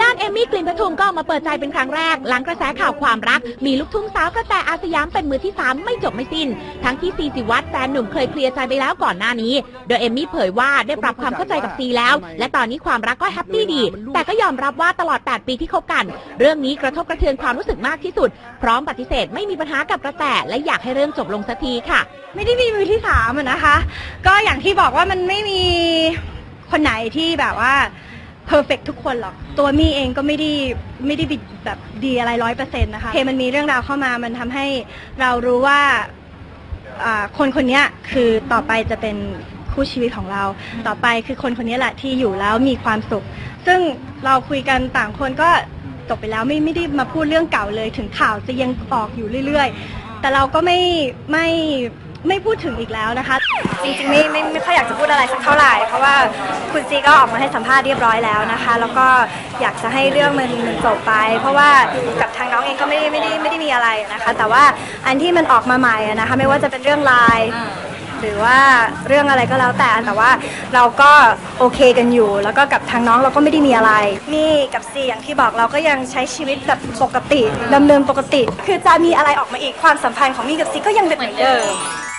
ด้านเอมมี่กลิ่นปทุมก็ออกมาเปิดใจเป็นครั้งแรก หลังกระแสข่าวความรัก มีลูกทุ่งสาวกระแตอาสยามเป็นมือที่ 3 ไม่จบไม่สิ้น ทั้งที่ซีสิวัตรแฟนหนุ่มเคยเคลียร์ใจไปแล้วก่อนหน้านี้ โดยเอมมี่เผยว่าได้ปรับความเข้าใจกับซีแล้ว และตอนนี้ความรักก็แฮปปี้ดี แต่ก็ยอมรับว่าตลอด 8 ปีที่คบกัน เรื่องนี้กระทบกระเทือนความรู้สึกมากที่สุด พร้อมปฏิเสธไม่มีปัญหากับกระแตและอยากให้เรื่องจบลงสักทีค่ะ ไม่ได้มีมือที่สามอะนะคะ ก็อย่างที่บอกว่ามันไม่มีคนไหนที่แบบว่า เพอร์เฟกทุกคนหรอก ตัวมี่เองก็ไม่ได้ไม่ได้แบบดีอะไรร้อยเปอร์เซ็นต์นะคะเคมันมีเรื่องราวเข้ามามันทำให้เรารู้ว่าอ่าคนคนเนี้ยคือต่อไปจะเป็นคู่ชีวิตของเรา ต่อไปคือคนคนนี้แหละที่อยู่แล้วมีความสุข ซึ่งเราคุยกันต่างคนก็จบไปแล้วไม่ไม่ได้มาพูดเรื่องเก่าเลย ถึงข่าวจะยังออกอยู่เรื่อยๆ แต่เราก็ไม่ไม่ ไม่พูดถึงอีกแล้วนะคะ จริงๆไม่ไม่ไม่ค่อยอยากจะพูดอะไรสักเท่าไหร่ เพราะว่าคุณซีก็ออกมาให้สัมภาษณ์เรียบร้อยแล้วนะคะ แล้วก็อยากจะให้เรื่องมันมันจบไป เพราะว่ากับทางน้องเองก็ไม่ได้ไม่ได้ไม่ได้มีอะไรนะคะ แต่ว่าอันที่มันออกมาใหม่อะนะคะ ไม่ว่าจะเป็นเรื่องไลน์หรือว่าเรื่องอะไรก็แล้วแต่แต่ว่าเราก็โอเคกันอยู่ แล้วก็กับทางน้องเราก็ไม่ได้มีอะไร นี่กับซีอย่างที่บอกเราก็ยังใช้ชีวิตแบบปกติดำเนินปกติ คือจะมีอะไรออกมาอีกความสัมพันธ์ของมี่กับซีก็ยังเป็นเหมือนเดิม